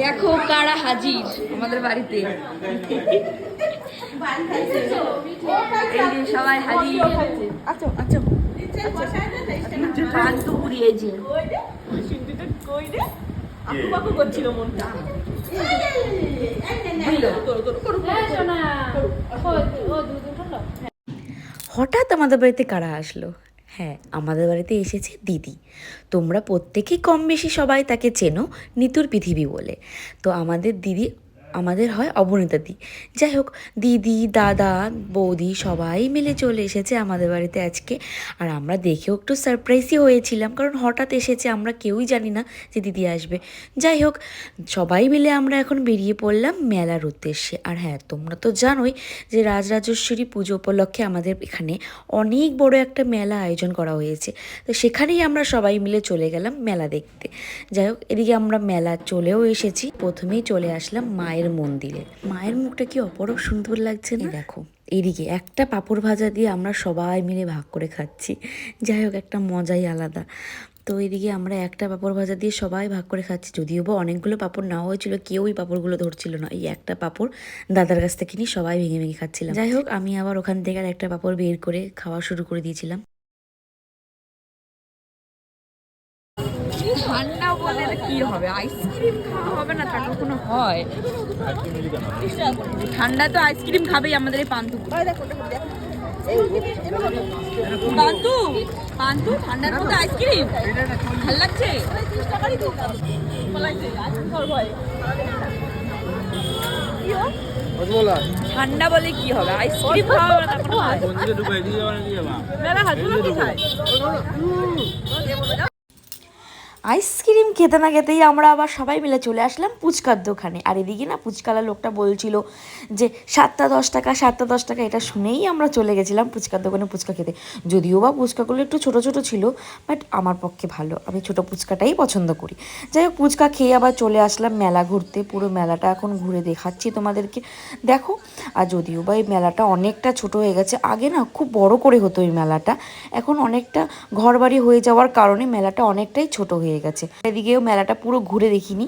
দেখো কারা হাজির আমাদের বাড়িতে। সবাই হাজির। আচ্ছা আচ্ছা পান্তু পুড়িয়েছে হঠাৎ আমাদের বাড়িতে কারা আসলো? হ্যাঁ আমাদের বাড়িতে এসেছে দিদি। তোমরা প্রত্যেকেই কম বেশি সবাই তাকে চেনো নিতুর পৃথিবী বলে। তো আমাদের দিদি আমাদের হয় অবনীতা দি। যাই হোক, দিদি, দাদা, বৌদি সবাই মিলে চলে এসেছে আমাদের বাড়িতে আজকে। আর আমরা দেখেও একটু সারপ্রাইজই হয়েছিলাম, কারণ হঠাৎ এসেছে, আমরা কেউই জানি না যে দিদি আসবে। যাই হোক, সবাই মিলে আমরা এখন বেরিয়ে পড়লাম মেলার উদ্দেশ্যে। আর হ্যাঁ তোমরা তো জানোই যে রাজরাজেশ্বরী পুজো উপলক্ষে আমাদের এখানে অনেক বড় একটা মেলা আয়োজন করা হয়েছে। তো সেখানেই আমরা সবাই মিলে চলে গেলাম মেলা দেখতে। যাই হোক, এদিকে আমরা মেলা চলেও এসেছি। প্রথমেই চলে আসলাম মায়ের মন্দিরে। মায়ের মুখটা কি অপরূপ সুন্দর লাগছে না? দেখো এদিকে একটা পাঁপড় ভাজা দিয়ে আমরা সবাই মিলে ভাগ করে খাচ্ছি। যাই হোক একটা মজাই আলাদা। তো এদিকে আমরা একটা পাঁপড় ভাজা দিয়ে সবাই ভাগ করে খাচ্ছি। যদিও বা অনেকগুলো পাঁপড় নেওয়া হয়েছিল কেউই পাঁপড়গুলো ধরছিল না। এই একটা পাঁপড় দাদার কাছ থেকে নিয়ে সবাই ভেঙে ভেঙে খাচ্ছিলাম। যাই হোক আমি আবার ওখান থেকে আর একটা পাঁপড় বের করে খাওয়া শুরু করে দিয়েছিলাম। ঠান্ডা বলে কি হবে? আইসক্রিম খাওয়া হবে না তা কখনো হয়? ঠান্ডা তো আইসক্রিম খাবেই আমাদের এই পান্তু পান্তু পান্তু ঠান্ডার মধ্যে আইসক্রিম ভালো লাগছে? ঠান্ডা বলে কি হবে? আইসক্রিম খাওয়া না তা হয়? মেলা হাজুলা কি খায় আইসক্রিম খেতে না খেতেই আমরা আবার সবাই মিলে চলে আসলাম ফুচকার দোকানে। আর এদিকে না পুচকালা লোকটা বলছিল যে, সাতটা দশ টাকা, সাতটা দশ টাকা, এটা শুনেই আমরা চলে গেছিলাম ফুচকার দোকানে ফুচকা খেতে। যদিও বা ফুচকাগুলো একটু ছোট ছোট ছিল, বাট আমার পক্ষে ভালো। আমি ছোট ফুচকাটাই পছন্দ করি। যাই হোক, পুচকা খেয়ে আবার চলে আসলাম মেলা ঘুরতে। পুরো মেলাটা এখন ঘুরে দেখাচ্ছি তোমাদেরকে। দেখো, আর যদিও বা এই মেলাটা অনেকটা ছোট হয়ে গেছে, আগে না খুব বড় করে হতো এই মেলাটা। এখন অনেকটা ঘরবাড়ি হয়ে যাওয়ার কারণে মেলাটা অনেকটাই ছোট হয়ে গেছে। এদিকেও মেলাটা পুরো ঘুরে দেখিনি।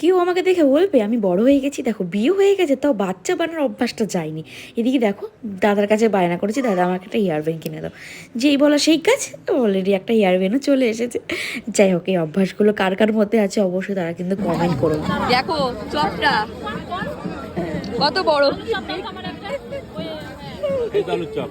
কেউ আমাকে দেখে বলবে আমি বড় হয়ে গেছি দেখো বিয়ে হয়ে গেছে তাও বাচ্চা বানানোর অভ্যাসটা যায়নি। এদিকে দেখো দাদার কাছে বায়না করেছি দাদা আমাকে একটা হেয়ারব্যান্ড কিনে দাও। যেই বলা সেই কাজ অলরেডি একটা হেয়ারব্যান্ডও চলে এসেছে। যাই হোক এই অভ্যাসগুলো কার কার মধ্যে আছে অবশ্যই তারা কিন্তু কমেন্ট করো। দেখো চপটা কত বড়। চপ।